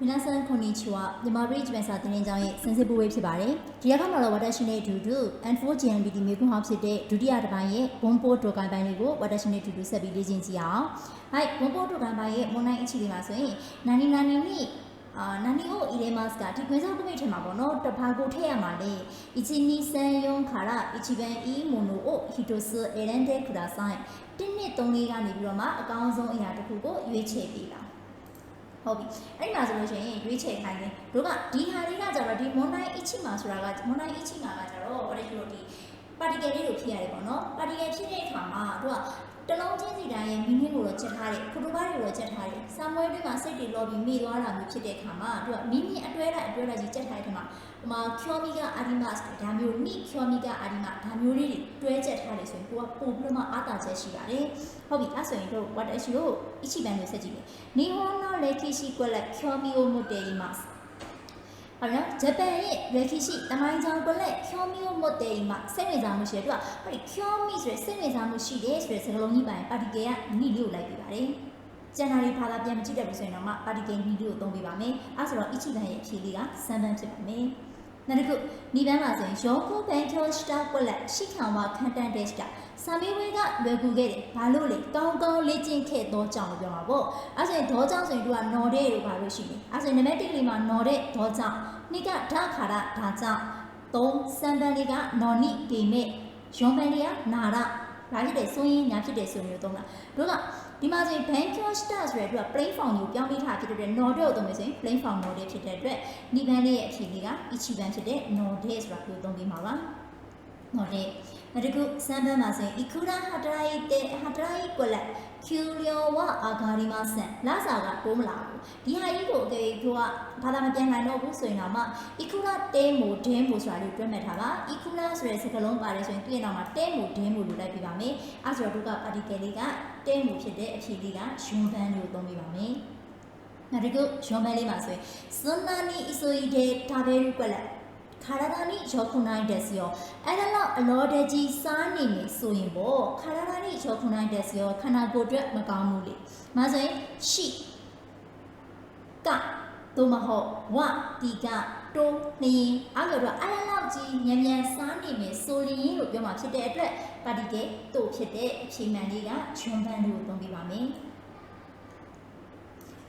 မီလာဆန်ခွန်နီချီဝမြန်မာပြည်ဂျပန်စာတင်ကြောင်းရဲ့စင်စစ်ပွဲဖြစ်ပါတယ်။ဒီရက်ခါမှာတော့ဝါတာရှင်နဲ့အတူတူ N4GMBD မေကွန်းဟောင်းဖြစ်တဲ့ဒုတိယတစ်ပိုင်းရဲ့ဘွန်ပိုတိုကန်ပိုင်းလေးကိုဝါတာရှင်နဲ့အတူတူဆက်ပြီးလေ့ကျင့်ကြည့်အောင်။ဟိုက်ဘွန်ပိုတိုကန်ပိုင်းရဲ့မွန်နိုင်အခြေလေးမှာဆိုရင်နာနီနာနီနီအာနာနီဟိုအီရမတ်စ်ကဒီခွေးစားကုမိတ်ထဲမှာပေါ့နော်တဘာကိုထည့်ရမှာလေအီချီနီဆန်ယွန်ခါရာအီချီဘန်အီမိုနိုအိုဟီတိုဆူအရန်ဒဲခူဒါဆိုင်1နှစ်3လေးကနေပြီးတော့မှအကောင်းဆုံးအရာတစ်ခုကိုရွေးချယ်ပေးတာ ဟုတ်ပြီအဲ့ဒီမှာဆိုလို့ရှိရင်ရွေးချယ်ခိုင်းတယ်တို့ကဒီဟာလေးကကြတော့ဒီမွန်တိုင်းအချီမှာဆိုတာကမွန်တိုင်းအချီမှာကကြတော့ဘာလဲဆိုတော့ဒီ particle လေးကိုဖြည့်ရတယ်ပေါ့နော် particle ဖြည့်တဲ့အခါမှာတို့က တလုံးချင်းစီတိုင်းရဲ့မီနင်းကိုတော့ချက်ထားတယ်ဖိုတိုဘားတွေကိုတော့ချက်ထားတယ်ဆမ်မွေးတွေမှာစိတ်တွေလော်ပြီးမိသွားတာမျိုးဖြစ်တဲ့အခါမှာသူကမိမိအတွဲလိုက်အတွဲလိုက်ကြီးချက်ထားတဲ့ခါမှာဒီမှာ Kyomiga Adimas ဒါမျိုးနိ Kyomiga Adima ဒါမျိုးလေးတွေတွဲချက်ထားတယ်ဆိုရင်ကိုကပုံပြမအားတာချက်ရှိပါတယ်ဟုတ်ပြီအဲ့ဆိုရင်တို့ what issue ကို Ichiban ကိုဆက်ကြည့်မယ် Nihon no Lekishi Kwala Kyomio Moteimasu ဟုတ်လားဂျပန်ရဲ့ရွယ်ခိရှိတမိုင်းချောင်းကလက်ဖြောမီယိုမတ်တေမှာစိတ်ဝင်စားမှုရှိတယ်သူကဟိုဖြောမီဆိုရယ်စိတ်ဝင်စားမှုရှိတယ်ဆိုရယ်စကားလုံးကြီးပိုင်းပါတီကယ်ကနီလေးကိုလိုက်ပြပါတယ်ကျန်တာတွေဘာသာပြန်မကြည့်တတ်ဘူးဆိုရင်တော့မှပါတီကယ်နီလေးကိုသုံးပေးပါမယ်အဲဆိုတော့အချီတန်ရဲ့အဖြေလေးကစမ်းပန်းဖြစ်ပါမယ် နောက်တစ်ခုဒီဘန်းမှာဆိုရင်ယောကိုဘန်ကျော်စတာကွက်လက်ရှိခံဝခန်တန်တက်စတာဆာမီဝေကလွယ်ကူခဲ့တယ်ဘာလို့လဲကောင်းကောင်းလေ့ကျင့်ခဲ့သောကြောင့်လို့ပြောမှာပေါ့အဲဆိုရင်ဒေါကြောင့်ဆိုရင်သူကနော်တဲ့လို့ပါလို့ရှိတယ်အဲဆိုရင်နံပါတ်1ကလေးမှာနော်တဲ့ဒေါကြောင့်နှစ်ကဓာခါရဒါကြောင့်3စံပန်လေးကနော်နိဒေမဲ့ရွန်ပန်လေးကနာရဘာဖြစ်တယ်ဆိုရင်ညာဖြစ်တယ်ဆိုမျိုးသုံးတာတို့က ဒီမှာဆိုရင် bank cash star ဆိုတဲ့သူက plain form ကိုပြောင်းပေးထားဖြစ်တဲ့အတွက် node ကိုသုံးမယ်ဆိုရင် plain form node ဖြစ်တဲ့အတွက်ဒီဘန်လေးရဲ့အဖြေလေးက ichiban ဖြစ်တဲ့ node ဆိုတာကိုသုံးပေးမှာပါ မော်ဒယ်မတကုစမ်းပန်းမှာဆိုရင် ikura hatrai te hatrai kola kyuryo wa agarimasan လာစာကပိုးမလာဘူးဒီဟာကြီးကိုအကယ်၍သူကဘာသာမပြန်နိုင်တော့ဘူးဆိုရင်တော့မှ ikura te mo den mo ဆိုတာလေးတွဲမှတ်ထားပါ ikura ဆိုတဲ့စကားလုံးပါတယ်ဆိုရင်သူ့ရဲ့နောက်မှာ te mo den mo လို့လိုက်ပြပါမယ်အဲဆိုတော့သူက particle လေးက te mo ဖြစ်တဲ့အဖြေလေးက yun ban လို့သုံးပြပါမယ်နောက်တစ်ခု yun ban လေးမှာဆိုရင် sunani isoi de taberu kola ခါရဒါနီယောခုနိုင်တက်စီယောအဲ့ဒါလောက်အလောတကြီးစားနေနေဆိုရင်ပေါ့ခါရဒါနီယောခုနိုင်တက်စီယောခန္ဓာကိုယ်အတွက်မကောင်းဘူးလေ။မဆိုရင်ရှိကသို့မဟုတ်ဝတီကတိုးနေရင်အဲ့လိုတော့အဲ့ဒါလောက်ကြီးညံ့ညံ့စားနေမယ်ဆိုရင်လို့ပြောမှာဖြစ်တဲ့အတွက်ပါတီကဲတို့ဖြစ်တဲ့အချိန်မှန်လေးကဂျွန်ဘန်လို့သုံးပြပါမယ်။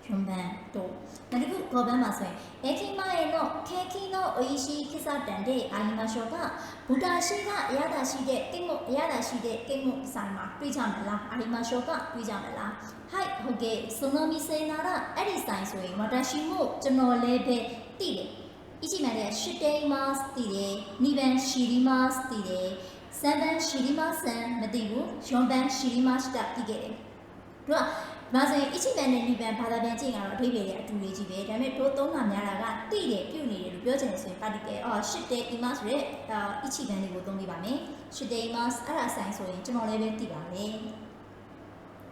교반 또 그리고 거반마서 에키마에 노 케키노 의시 기사단데 아리마쇼가 부다시가 야다시데 땡모 야다시데 땡모 사이마 뛰자말라 아리마쇼가 뛰자말라 하이 호게 소노미 세나라 에리 사이 소이 와다시모 저노 레베 띠레 이지마레 슈테이마스 띠레 니반 시리마스 띠레 세반 시리마스 안မသိဘူးယွန်ပန်ရှီရီမတ်စတပ်တိခဲ့တယ်။သူက မဆိုရင်အချိပန်နဲ့နိဗ္ဗာန်ဘာသာပြန်ကြည့်ကတော့အထိပ္ပယ်ရဲ့အတူလေးကြီးပဲဒါပေမဲ့တို့သုံးတာများတာကတိတယ်ပြုတ်နေတယ်လို့ပြောချင်တယ်ဆိုရင်ပါတီကယ်အော်ရှစ်တဲ့ imas ဆိုတဲ့အချိပန်လေးကိုသုံးပြပါမယ်ရှစ်တဲ့ imas အဲ့ဒါဆိုင်ဆိုရင်ကျွန်တော်လည်းပဲသိပါမယ်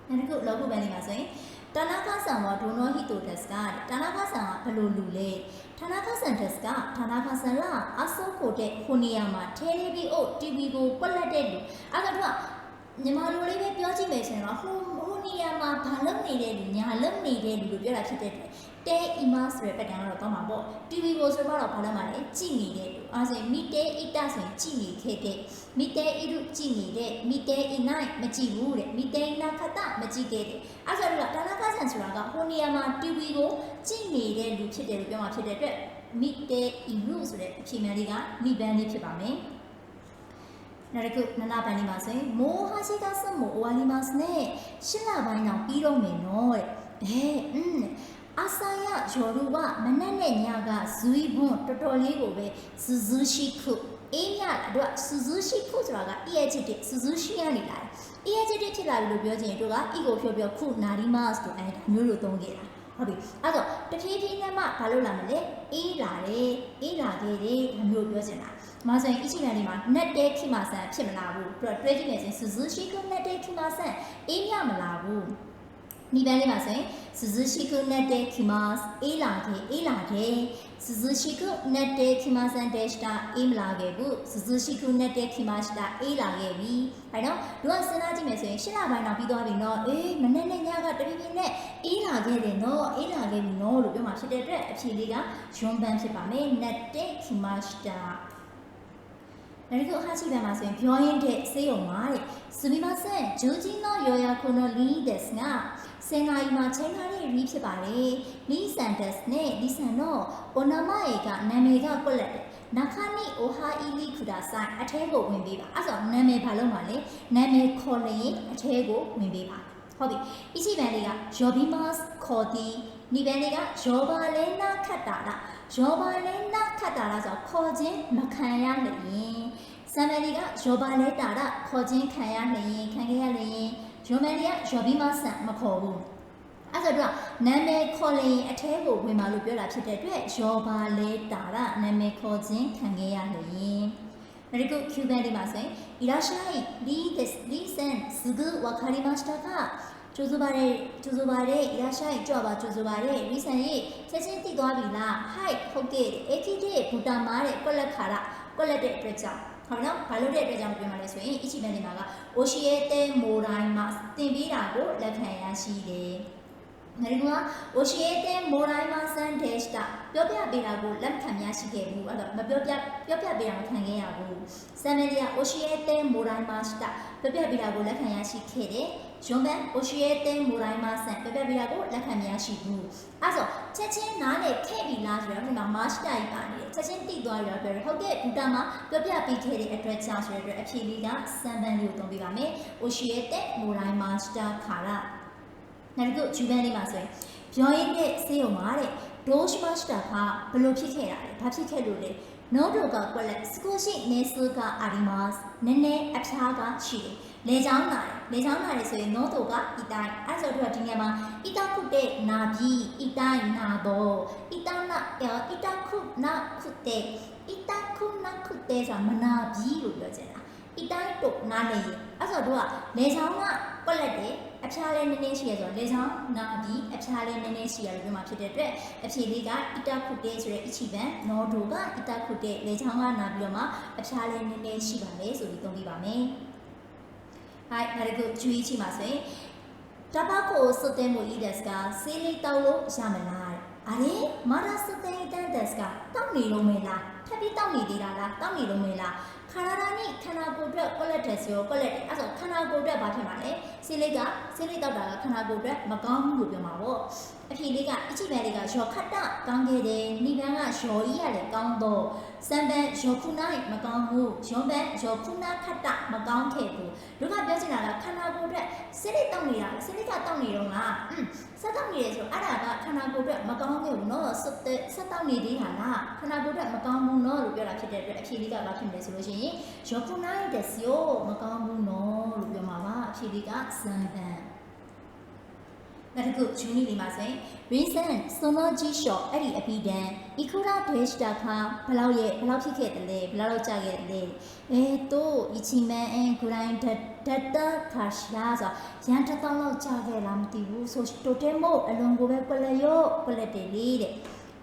နောက်တစ်ခုလောကုပန်လေးမှာဆိုရင်တနာခဆန်ဝဒိုနိုဟီတိုတက်စ်ကတနာခဆန်ကဘယ်လိုလူလဲဌာနခဆန်တက်စ်ကဌာနခဆန်လာအဆောကိုတဲ့ခိုနီယာမှာထဲလေးပြီးအို TV ကိုပွက်လက်တဲ့လူအဲ့ဒါကမြန်မာလူလေးပဲပြောကြည့်မယ်ဆိုရင်တော့ဟိုဟို နေရာမှာဘာလုပ်နေတဲ့လူညာလုပ်နေတဲ့လူလို့ပြောတာဖြစ်တဲ့အတွက်တဲအီမတ်ဆိုတဲ့ပတ်တန်ကတော့တော့မှာပေါ့ TV ကိုဆိုတော့ဘာလို့မှလဲကြည့်နေတဲ့လူအဲဆိုရင်မီတဲအီတာဆိုရင်ကြည့်နေခဲ့တဲ့မီတဲအီရုကြည့်နေတဲ့မီတဲအီနိုင်မကြည့်ဘူးတဲ့မီတဲအီနာခတမကြည့်ခဲ့တဲ့အဲဆိုတော့ဒါနာကဆန်ဆိုတာကဟိုနေရာမှာ TV ကိုကြည့်နေတဲ့လူဖြစ်တယ်လို့ပြောမှာဖြစ်တဲ့အတွက်မီတဲအီရုဆိုတဲ့အဖြေမှန်လေးကမိဘန်းလေးဖြစ်ပါမယ် နောက်တစ်ခုနနာပန်လေးပါဆိုရင်မိုးဟာရှိတာစမိုးဝါလီမတ်နဲ့ရှစ်လပိုင်းတောင်ပြီးတော့မယ်နော်တဲ့အဲอืมအဆာယဂျော်ရူကမနက်နဲ့ညကဇူးဘွန်းတော်တော်လေးကိုပဲစူဇူရှိခုအေးမြလာတို့ကစူဇူရှိခုဆိုတာကအီယက်ချစ်တဲ့စူဇူရှိရနေလာတယ်အီယက်ချစ်တဲ့ဖြစ်လာပြီလို့ပြောချင်ရင်တို့ကအီကိုဖြောပြောခုနာရီမတ်တို့အဲဒါမျိုးလိုသုံးခဲ့တာဟုတ်ပြီအဲ့တော့တဖြည်းဖြည်းနဲ့မှဘာလို့လာမလဲအေးလာတယ်အေးလာခဲ့တယ်ဒါမျိုးပြောချင်တာ မဆိုရင်အချိနယ်လေးမှာ net တဲခိမဆန်ဖြစ်မလာဘူးပြီးတော့တွဲကြည့်မယ်ဆိုရင်စူဇူရှိခု net တဲခိမဆန်အေးမြမလာဘူးဒီပန်းလေးမှာဆိုရင်စူဇူရှိခု net တဲခိမစအေးလာခဲ့အေးလာခဲ့စူဇူရှိခု net တဲခိမဆန်ဒက်စတာအေးမလာခဲ့ဘူးစူဇူရှိခု net တဲခိမစတာအေးလာခဲ့ပြီအဲတော့သူကစဉ်းစားကြည့်မယ်ဆိုရင်ရှင်းလာပိုင်းတော့ပြီးသွားပြီနော်အေးမနေ့နဲ့ညကတပြင်းပြင်းနဲ့အေးလာခဲ့တယ်နော်အေးလာခဲ့ပြီနော်လို့ပြောမှာဖြစ်တဲ့အတွက်အဖြေလေးကဂျွန်ဘန်ဖြစ်ပါမယ်နတ်တေခီမတ်တာ နောက်တစ်ခုအဟာချိပန်မှာဆိုရင်ပြောရင်းတဲ့စေးုံမှာတဲ့စမီမဆန်ဂျူဂျီနိုယောယာကိုနိုလီဒက်စ်ကစင်နာယီမှာချိန်ထားတဲ့ရီဖြစ်ပါတယ်လီဆန်တက်စ်နဲ့လီဆန်တော့အိုနာမယေကနာမည်ကကွက်လက်တယ်နခါနီအိုဟာအီလီခူဒါဆိုင်အထဲကိုဝင်ပေးပါအဲ့ဆိုနာမည်ဘာလို့မှလဲနာမည်ခေါ်လျင်အထဲကိုဝင်ပေးပါဟုတ်ပြီအချိပန်လေးကယောဘီမတ်ခေါ်တီနိပန်လေးကယောဘာလဲနာခတ်တာလားယောဘာလဲနာခတ်တာလားဆိုတော့ခေါ်ခြင်းမခံရလျင် ဆမ်မရီကရောပါလဲတာတာခေါ်ချင်းခံရနေရင်ခံခဲ့ရနေရင်ရောမန်ရီကရောပြီးမှဆန်မခေါ်ဘူးအဲ့ဆိုတော့နာမည်ခေါ်ရင်အထဲကိုဝင်ပါလို့ပြောတာဖြစ်တဲ့အတွက်ရောပါလဲတာတာနာမည်ခေါ်ခြင်းခံခဲ့ရနေရင်နောက်တစ်ခု Q&A လေးပါဆိုရင် Irashai ni this listen sugu wakarimashita ka ကျူစုပါတယ်ကျူစုပါတယ်ရရှိုက်ကြွပါကျူစုပါတယ်ရီဆန်ရေချက်ချင်းတိသွားပြီလားဟိုက်ဟုတ်ကဲ့အေကီတဲ့ဘူတာမားတဲ့ကွက်လက်ခါရကွက်လက်တဲ့အတွက်ကြောင့် ဟုတ်နော်ဘာလို့တဲ့အတွက်ကြောင့်ပြောမှလဲဆိုရင်အချီမန်ဒီမှာကအိုရှိရဲ့တဲမိုတိုင်းမှာတင်ပြီးတာကိုလက်ခံရရှိတယ် ငရီကအိုရှိရဲ့တဲမိုတိုင်းမှာစန်ဒက်တာပြောပြပေးတာကိုလက်ခံရရှိခဲ့ဘူးအဲ့တော့မပြောပြပြောပြပေးတာမခံခဲ့ရဘူးဆမ်မလီယာအိုရှိရဲ့တဲမိုတိုင်းမှာစတာပြောပြပေးတာကိုလက်ခံရရှိခဲ့တယ်ဂျွန်ဘန်အိုရှိရဲ့တဲမိုတိုင်းမှာဆန်ပြောပြပေးတာကိုလက်ခံမရရှိဘူးအဲ့ဆိုချက်ချင်းနားလေခဲ့ပြီလားဆိုတော့ဒီမှာမတ်စတာကြီးပါနေတယ်ချက်ချင်းတိသွားရောပြောတယ်ဟုတ်ကဲ့ဘူတာမှာပြောပြပေးခဲ့တဲ့အတွက်ကြောင့်ဆိုတဲ့အတွက်အဖြေလေးကစမ်ဘန်လေးကိုသုံးပြပါမယ်အိုရှိရဲ့တဲမိုတိုင်းမှာစတာခါရ နောက်တစ်ခုဂျူဘန်လေးမှာဆိုရင်ပြောရင်းတဲ့စေးုံမှာတဲ့ဒိုးရှ်မတ်စတာကဘယ်လိုဖြစ်ခဲ့တာလဲဘာဖြစ်ခဲ့လို့လဲနို့ဒိုကကွက်လက်စကိုရှိနေစကအရီမတ်နည်းနည်းအဖျားကရှိတယ်လေချောင်းနာတယ်လေချောင်းနာတယ်ဆိုရင်နို့ဒိုကအီတိုင်းအဲ့ဆိုတော့ဒီနေရာမှာအီတာခုတဲ့နာပြီးအီတိုင်းနာတော့အီတာနာအီတာခုနာခုတဲ့အီတာခုနာခုတဲ့ဆိုတာမနာပြီးလို့ပြောချင်တာ အီတိုင်းတို့နားနေရင်အဲ့ဆိုတော့သူကလေဆောင်ကကွက်လက်တယ်အဖျားလည်းနည်းနည်းရှိရဆိုတော့လေဆောင်နာပြီးအဖျားလည်းနည်းနည်းရှိရလို့ပြောမှာဖြစ်တဲ့အတွက်အဖြေလေးကအီတာခုတဲဆိုတဲ့အချီပန်နော်ဒိုကအီတာခုတဲလေဆောင်ကနာပြီးတော့မှအဖျားလည်းနည်းနည်းရှိပါမယ်ဆိုပြီးသုံးပြပါမယ်။ Hi ဒါကိုကြွေးချင်ပါဆိုရင်တပတ်ကိုစွတ်တဲ့မူဤဒက်စကဆေးလေးတောက်လို့ရမလားအရင်မာရာစတဲ့တန်ဒက်စကတောက်နေလုံးမလားထပ်ပြီးတောက်နေသေးတာလားတောက်နေလုံးမလား ခန္ဓာရာနိခန္ဓာကိုယ်အတွက်ကွက်လက်တယ်ဆိုတော့ကွက်လက်တယ်အဲ့ဆိုခန္ဓာကိုယ်အတွက်ဘာဖြစ်မှာလဲဆေးလိတ်ကဆေးလိတ်တောက်တာကခန္ဓာကိုယ်အတွက်မကောင်းဘူးလို့ပြောမှာပေါ့ အဖေလေးကအချိပဲလေးကရော်ခတ်တာကောင်းခဲ့တယ်။နိဗ္ဗာန်ကရော်ကြီးရလည်းကောင်းတော့စံပန်ရော်ခုနာမကောင်းဘူး။ရော်ပန်ရော်ခုနာခတ်တာမကောင်းခဲ့ဘူး။တို့ကပြောချင်တာကခန္ဓာကိုယ်အတွက်စိတ်တောက်နေတာစိတ်ကတောက်နေတော့ကအင်းဆက်တောက်နေတယ်ဆိုအဲ့ဒါကခန္ဓာကိုယ်အတွက်မကောင်းခဲ့ဘူးနော်ဆက်ဆက်တောက်နေသေးတာကခန္ဓာကိုယ်အတွက်မကောင်းဘူးနော်လို့ပြောတာဖြစ်တဲ့အတွက်အဖြေလေးကဘာဖြစ်မလဲဆိုလို့ရှိရင်ရော်ခုနာရဲ့တဲ့စီယိုမကောင်းဘူးနော်လို့ပြောမှာပါအဖြေလေးကစံပန် နောက်တစ်ခုဂျူနီလေးမှာဆိုရင် reason စွန်တော့ကြီးလျှော့အဲ့ဒီအပီဒန် ikura dash တာခါဘယ်လောက်ရဲ့ဘယ်လောက်ဖြစ်ခဲ့တယ်လဲဘယ်လောက်ကြာခဲ့တယ်လဲအဲတော့ ichiman and grind data ခါရှာဆိုရန်တစ်တောင်းလောက်ကြာခဲ့လားမသိဘူးဆို total မို့အလွန်ကိုပဲကွက်လက်ရောကွက်လက်တယ်လေတဲ့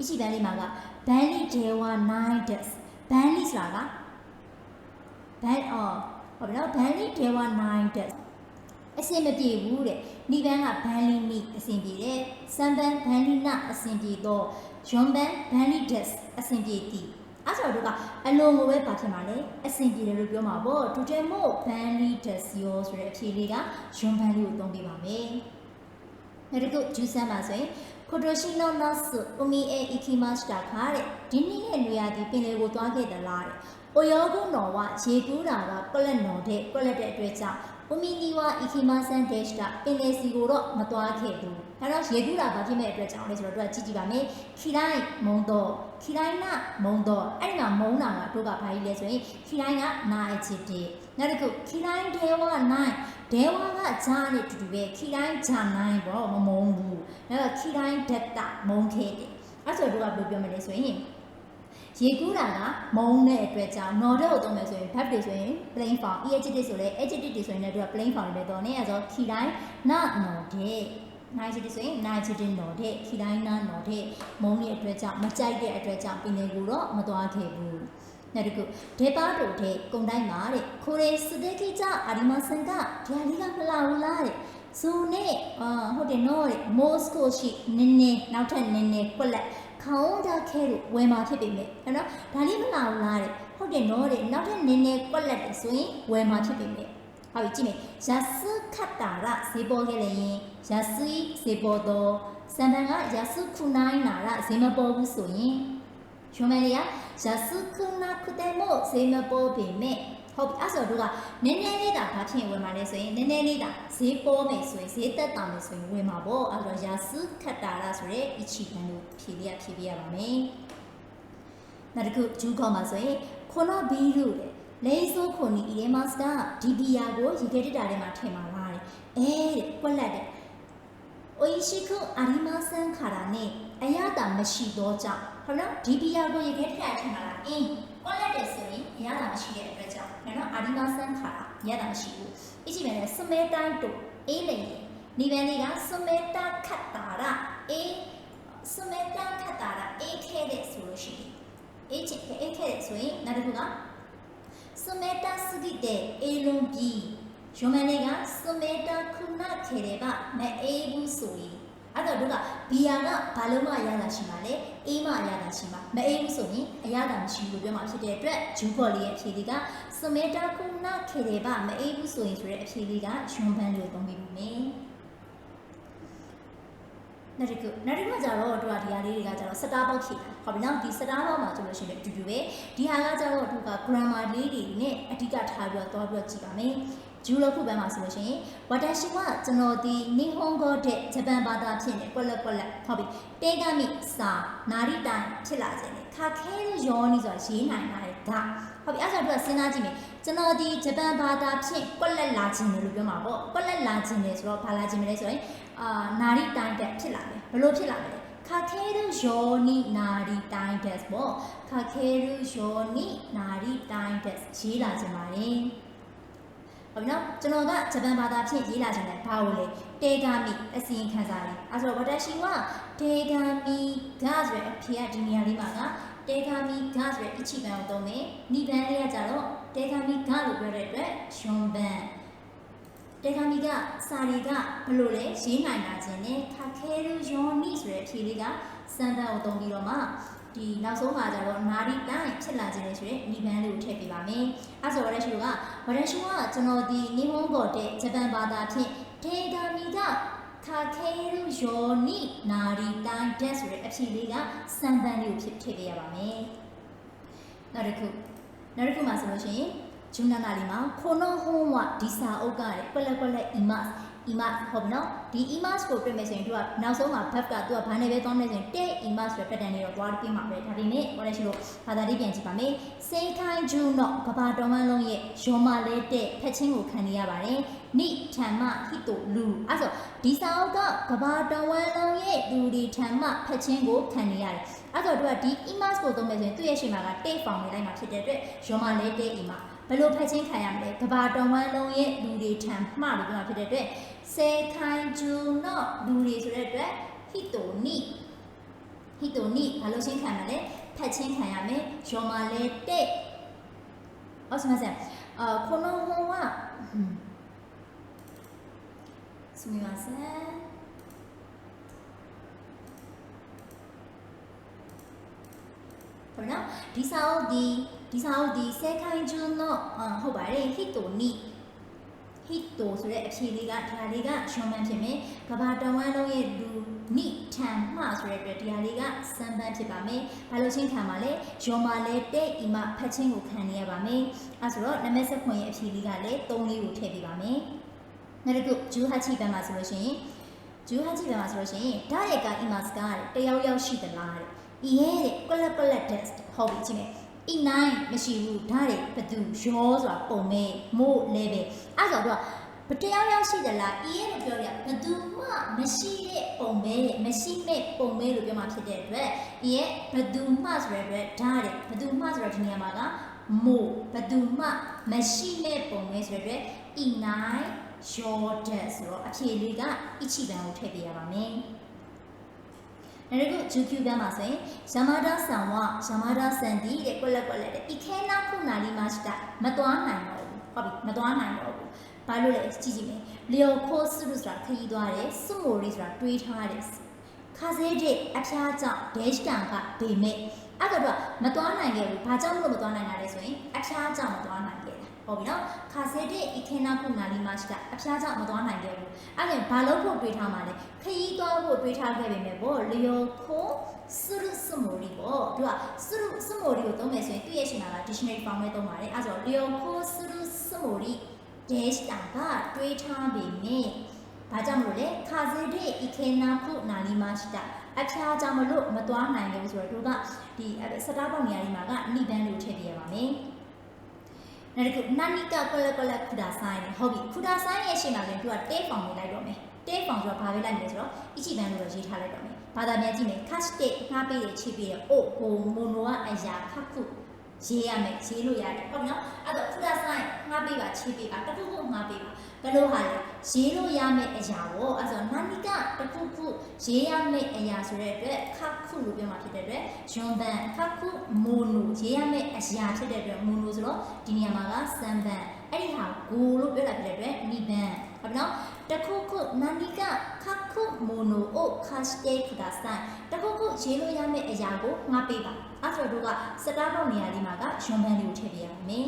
ichiban လေးမှာက banly dewa 9 dash banly ဆိုတာက ban အော်ဟုတ်ပြီနော် banly dewa 9 dash အဆင်မပြေဘူးတဲ့နိဗ္ဗာန်ကဘန်လီနီအဆင်ပြေတယ်စံပန်ဘန်လီနာအဆင်ပြေတော့ယွန်ဘန်ဘန်လီဒက်အဆင်ပြေသည်အဲ့ဆိုတော့ကအလုံးကိုပဲပါဖြစ်မှာလေအဆင်ပြေတယ်လို့ပြောမှာပေါ့ဒူတဲမို့ဘန်လီဒက်ရောဆိုတဲ့အဖြေလေးကယွန်ဘန်လီကိုသုံးပေးပါမယ်နောက်တစ်ခုဂျူဆန်ပါဆိုရင်ကိုတိုရှိနိုနတ်ဆူအမီအေအီကီမတ်တာခါတဲ့ဒီနေ့ရဲ့လူရသည်ပင်လေကိုသွားခဲ့သလားတဲ့။အိုယောကုနော်ဝရေကူးတာကကွက်လက်နော်တဲ့ကွက်လက်တဲ့အတွက်ကြောင့်။ ဥမီနီဝါအီခီမာဆန်ဒက်ရှ်ကပင်လယ်စီကိုတော့မသွားခဲ့ဘူး။ဒါတော့ရေကူးတာဘာဖြစ်မဲ့အတွက်ကြောင့်လဲဆိုတော့တို့ကကြည့်ကြည့်ပါမယ်။ခီတိုင်းမုံတော့ခီတိုင်းနာမုံတော့အဲ့ဒီမှာမုံတာကတို့ကဘာကြီးလဲဆိုရင်ခီတိုင်းကနာအချစ်တဲ့နောက်တစ်ခုခီတိုင်းဒေဝနိုင်ဒေဝကဂျာနဲ့တူတူပဲခီတိုင်းဂျာနိုင်ပေါ့မမုံဘူး။နောက်ခီတိုင်းဒက်တာမုံခဲ့တယ်။အဲ့ဆိုတို့ကဘယ်လိုပြောမလဲဆိုရင် ရေကူးတာကမုံတဲ့အတွက်ကြောင့် node ကိုသုံးမယ်ဆိုရင် verb တွေဆိုရင် plain form adjective ဆိုလဲ adjective တွေဆိုရင်လည်းသူက plain form တွေပဲတော့နေရဆိုခီတိုင်းနာ node adjective ဆိုရင် adjective node ခီတိုင်းနာ node မုံတဲ့အတွက်ကြောင့်မကြိုက်တဲ့အတွက်ကြောင့်ပြင်လေကိုတော့မသွားခဲ့ဘူးနောက်တစ်ခုဒေပါတိုတဲ့ကုံတိုင်းမှာတဲ့ခိုးရဲစတဲ့ကိကြအာဒီမဆန်ကဒီဟာလေးကမလာဘူးလားတဲ့ဇုံနဲ့အာဟုတ်တယ်နော်တဲ့မော်စကိုရှိနင်းနေနောက်ထပ်နင်းနေကွက်လက် ခေါင်းတာခဲလို့ဝယ်မှာဖြစ်ပေမဲ့အဲ့တော့ဒါလေးမလာဘူးလားတဲ့ဟုတ်တယ်နော်တဲ့နောက်ထပ်နင်းနေကွက်လက်တယ်ဆိုရင်ဝယ်မှာဖြစ်ပေမဲ့ဟုတ်ပြီကြည့်မယ်ရစခတ်တာရဈေးပေါ်ခဲ့လေရင်ရစီဈေးပေါ်တော့စံတန်ကရစခုနိုင်နာရဈေးမပေါ်ဘူးဆိုရင်ရှုံးမယ်လေရရစခုနာခုတဲ့မို့ဈေးမပေါ်ပေမဲ့ ဟုတ်ပြီအဲ့ဆိုတို့ကနည်းနည်းလေးတာဘာဖြစ်ဝင်ပါလဲဆိုရင်နည်းနည်းလေးတာဈေးပေါ်မယ်ဆိုရင်ဈေးတက်တာမယ်ဆိုရင်ဝင်ပါပေါ့အဲ့တော့ရာစုခတ်တာရဆိုရဲအချီခံလို့ဖြည့်ပြရဖြည့်ပြရပါမယ်နောက်တစ်ခုဂျူးကောက်မှာဆိုရင်ခေါနာဘီလူတဲ့လေဆိုးခုန်ဒီအီရမတ်စတာဒီဘီယာကိုရေခဲတက်တာထဲမှာထည့်မှာပါတယ်အဲတဲ့ကွက်လက်တဲ့ အိုရှိခုအာရီမာဆန်ခါရာနဲ့အရတာမရှိတော့ကြောင့်ဟုတ်နော်ဒီဘီယာကိုရေခဲတက်တာထည့်มาလားအင်းကွက်လက်တယ်ဆိုရင်အရတာမရှိတဲ့အတွက်ကြောင့်နော်အာဒီမာဆန်ခါရတာမရှိဘူးအကြည့်မယ်လေစမဲတိုင်းတို့အေးလေနိဗ္ဗာန်လေးကစမဲတာခတ်တာရအေးစမဲတာခတ်တာရအေးခဲတဲ့ဆိုလို့ရှိရင်အေးချစ်အေးခဲတဲ့ဆိုရင်နောက်တစ်ခုကစမဲတာစဂိတဲ့အေးလုံးပြီး ယုံမန်လေးကစမဲတာခုနခဲတဲ့ကမအေးဘူးဆိုရင်အဲ့တော့တို့ကဘီယာကဘာလို့မှရတာရှိမှာလဲအေးမှရတာရှိမှာမအေးဘူးဆိုရင်အရသာမရှိဘူးလို့ပြောမှာဖြစ်တဲ့အတွက်ဂျူကော်လေးရဲ့အဖြေလေးကစမေတာခုနခေတယ်ပါမအေးဘူးဆိုရင်ဆိုတဲ့အဖြေလေးကရွှန်ပန်းလို့သုံးပြီးပါမယ်နောက်တစ်ခုနောက်တစ်ခုကျတော့တို့ကဒီဟာလေးတွေကကျတော့စတားပေါက်ဖြေတာဟုတ်ပြီနော်ဒီစတားပေါက်မှာဆိုလို့ရှိရင်အတူတူပဲဒီဟာကကျတော့တို့က grammar လေးတွေနဲ့အဓိကထားပြီးတော့တွားပြီးတော့ကြည့်ပါမယ် ဂျူလိုခုပန်းမှာဆိုလို့ရှိရင်ဝတာရှိကကျွန်တော်ဒီနီဟွန်ဂိုတဲ့ဂျပန်ဘာသာဖြစ်နေကွက်လက်ကွက်လက်ဟုတ်ပြီတေဂမိစာနာရီတိုင်ဖြစ်လာခြင်းလေခါခဲရောနီဆိုတာရေးနိုင်တာလေဒါဟုတ်ပြီအဲ့ဒါတို့ကစဉ်းစားကြည့်မယ်ကျွန်တော်ဒီဂျပန်ဘာသာဖြင့်ကွက်လက်လာခြင်းလေလို့ပြောမှာပေါ့ကွက်လက်လာခြင်းလေဆိုတော့ဘာလာခြင်းလဲဆိုရင်အာနာရီတိုင်တက်ဖြစ်လာမယ်ဘလို့ဖြစ်လာမလဲခါခဲရယောနီနာရီတိုင်တက်ပေါ့ခါခဲရယောနီနာရီတိုင်တက်ရေးလာခြင်းပါလေ ဟုတ်ပြီနော်ကျွန်တော်ကဂျပန်ဘာသာဖြင့်ရေးလာခြင်းနဲ့ဘာလို့လဲတေဂာမီအစီရင်ခံစာလေးအဲဆိုတော့ဝတရှိကတေဂာမီဂါဆိုတဲ့အဖြေကဒီနေရာလေးမှာကတေဂာမီဂါဆိုတဲ့အချီပန်ကိုသုံးမယ်နိဗ္ဗာန်လေးကကြတော့တေဂာမီဂါလို့ပြောတဲ့အတွက်ရှင်ဘန်တေဂာမီကစာတွေကဘလို့လဲရေးနိုင်တာခြင်းနဲ့ခခဲရယောနီဆိုတဲ့အဖြေလေးကစံတန်ကိုသုံးပြီးတော့မှ ဒီနောက်ဆုံးမှာကျတော့နာရီတိုင်းဖြစ်လာခြင်းလေဆိုရင်နိဗ္ဗာန်လေးကိုထည့်ပေးပါမယ်။အဲဆိုတော့ရရှိကဝရရှိကကျွန်တော်ဒီနေဟွန်ဘော်တဲ့ဂျပန်ဘာသာဖြင့်ဒေဂာမီကခါခဲရယောနီနာရီတိုင်းတက်ဆိုတဲ့အဖြေလေးကစံတန်လေးကိုဖြစ်ထည့်ပေးရပါမယ်။နောက်တစ်ခုနောက်တစ်ခုမှာဆိုလို့ရှိရင်ဂျူနာနာလီမှာခိုနိုဟွန်ဝဒီစာအုပ်ကလည်းကွက်လက်ကွက်လ က် imas imas ဟုတ်ပြီနော်ဒီ imas ကိုတွေ့မယ်ဆိုရင်သူကနောက်ဆုံးမှာ verb ကသူကဘာနဲ့ပဲသွားမလဲဆိုရင်တဲ့ imas ဆိုတဲ့ pattern လေးတော့သွားပြီးမှာပဲဒါပေမဲ့ဟောရရှိလို့ဘာသာလေးပြန်ကြည့်ပါမယ်စေခိုင်ဂျူနော်ကဘာတော်မန်းလုံးရဲ့ရောမလဲတဲ့ဖက်ချင်းကိုခံနေရပါတယ်နိထမ္မဟိတုလူအဲ့ဆိုဒီစာအုပ်ကကဘာတော်ဝန်းလုံးရဲ့လူဒီထမ္မဖက်ချင်းကိုခံနေရတယ် အဲ့တော့သူကဒီ imas ကိုသုံးမယ်ဆိုရင်သူ့ရဲ့ရှေ့မှာက take form နေလိုက်မှာဖြစ်တဲ့အတွက်ရောမလဲတဲ့ imas ဘယ်လိုဖက်ချင်းခံရမလဲကဘာတော်ဝန်းလုံးရဲ့လူတွေထံမှလို့ပြောတာဖြစ်တဲ့အတွက်စေခိုင်ဂျူနော့လူတွေဆိုတဲ့အတွက်ဟီတိုနီဟီတိုနီဘာလို့ရှင်းခံမလဲဖက်ချင်းခံရမယ်ယောမာလဲတဲ့အော်စမစံအာこの本はすみません ဟုတ်နော်ဒီစာအုပ်ဒီဒီစာအုပ်ဒီဆဲခိုင်ကျွန်းတော့ဟုတ်ပါတယ်ဟစ်တိုနီဟစ်တိုဆိုတဲ့အဖြေလေးကဒီဟာလေးကရှုံးမှန်းဖြစ်မယ်ကဘာတဝမ်းလုံးရဲ့လူနိထံမှဆိုတဲ့အတွက်ဒီဟာလေးကစံပန်းဖြစ်ပါမယ်ဘာလို့ချင်းခံပါလဲယောမာလဲတဲ့ဤမဖတ်ချင်းကိုခံနေရပါမယ်အဲဆိုတော့နမဆက်ခွန်ရဲ့အဖြေလေးကလည်း၃လေးကိုထည့်ပေးပါမယ်နောက်တစ်ခုဂျူဟာချီပန်မှာဆိုလို့ရှိရင်ဂျူဟာချီပန်မှာဆိုလို့ရှိရင်ဒါရဲ့ကအီမတ်စကားတဲ့တယောက်ယောက်ရှိသလားတဲ့ဤ ရဲ့တဲ့ကွက်လက်ကွက်လက် test ဟုတ်ပြီကြည့်မယ် E9 မရှိဘူးဒါတွေဘသူရောဆိုတာပုံမဲ့မို့လဲပဲအဲ့ဆိုတော့ဘတယောက်ယောက်ရှိသလား E ရဲ့လို့ပြောရဘသူမှမရှိတဲ့ပုံပဲမရှိမဲ့ပုံပဲလို့ပြောမှဖြစ်တဲ့အတွက် E ရဲ့ဘသူမှဆိုတဲ့အတွက်ဒါတွေဘသူမှဆိုတဲ့ဒီနေရာမှာကမို့ဘသူမှမရှိမဲ့ပုံပဲဆိုတဲ့အတွက် E9 your death ဆိုတော့အဖြေလေးက ichi ဘန်ကိုထည့်ပေးရပါမယ် နောက်တစ်ခုဂျူကျူပြန်ပါဆိုရင်ယမာဒါဆန်ဝယမာဒါဆန်ဒီတဲ့ကွက်လက်ကွက်လက်တဲ့ဤခဲနာခုနာလီမရှိတာမတွားနိုင်တော့ဘူးဟုတ်ပြီမတွားနိုင်တော့ဘူးဘဘာလို့လဲကြည့်ကြည့်မယ်လျော်ခိုးစုလို့ဆိုတာခရီးသွားတယ်စွမိုရီဆိုတာတွေးထားတယ်ခါစဲတဲ့အဖျားကြောင့်ဒဲရှ်တန်ကဗေမဲ့အဲ့ကတော့မသွားနိုင်ခဲ့ဘူးဘာကြောင့်မလို့မသွားနိုင်တာလဲဆိုရင်အဖျားကြောင့်မသွားနိုင်ခဲ့တာ ဟုတ်ပြီနော်ခါစဲတဲ့ဤခေနာခုနာလီမတ်ကအဖျားကြောင့်မသွားနိုင်ခဲ့ဘူးအဲ့ဒါဘာလို့ဖို့တွေးထားမှာလဲခရီးသွားဖို့တွေးထားခဲ့ပေမဲ့ပေါ့လျော်ခိုးစုရစမိုရီပေါ့သူကစုရစမိုရီကိုသုံးမယ်ဆိုရင်သူ့ရဲ့ရှင်နာက dictionary form နဲ့သုံးပါတယ်အဲ့ဒါဆိုလျော်ခိုးစုရစမိုရီ dash တာကတွေးထားပေမဲ့ဘာကြောင့်မလို့လဲခါစေတဲ့ဤခေနာခုနာလီမတ်ကအဖျားကြောင့်မလို့မသွားနိုင်ဘူးဆိုတော့တို့ကဒီစတားပေါက်နေရာဒီမှာကနိဗ္ဗာန်လို့ထည့်ပြရပါမယ် နောက်တစ်ခုနာနိကကွက်လက်ကွက်လက်ခုဒါဆိုင်နေဟုတ်ပြီခုဒါဆိုင်ရဲ့ရှင်းလာရင်သူကတဲဖောင်လေးလိုက်တော့မယ်တဲဖောင်ဆိုတော့ဘာပဲလိုက်မလဲဆိုတော့အချီဘန်လို့တော့ရေးထားလိုက်တော့မယ်ဘာသာပြန်ကြည့်မယ် cash date ငှားပေးတယ်ချိပေးတယ်အိုဟိုမိုနိုကအရာခက်ခု ရေးရမယ်ရေးလို့ရတယ်ဟုတ်ပြီနော်အဲ့တော့ခုဒါဆိုင်ငှားပေးပါချိပေးပါတခုခုငှားပေးပါဘယ်လိုဟာလဲရေးလို့ရမယ့်အရာကိုအဲ့ဆိုနာနိကတခုခုရေးရမယ့်အရာဆိုတဲ့အတွက်ခက်ခုလို့ပြောမှာဖြစ်တဲ့အတွက်ယွန်ဘန်ခက်ခုမိုနိုရေးရမယ့်အရာဖြစ်တဲ့အတွက်မိုနိုဆိုတော့ဒီနေရာမှာကစမ်ဘန်အဲ့ဒီဟာကိုလို့ပြောတာဖြစ်တဲ့အတွက်နိဘန်ဟုတ်ပြီနော် တခုခုနာနိကခက်ခုမိုနိုအိုခတ်စတေခဒါဆိုင်တခုခုရေးလို့ရမယ့်အရာကိုငှားပေးပါအဲ့ဆိုတော့တို့ကစတားပေါက်နေရာလေးမှာကယွန်ဘန်လေးကိုထည့်ပြရမယ်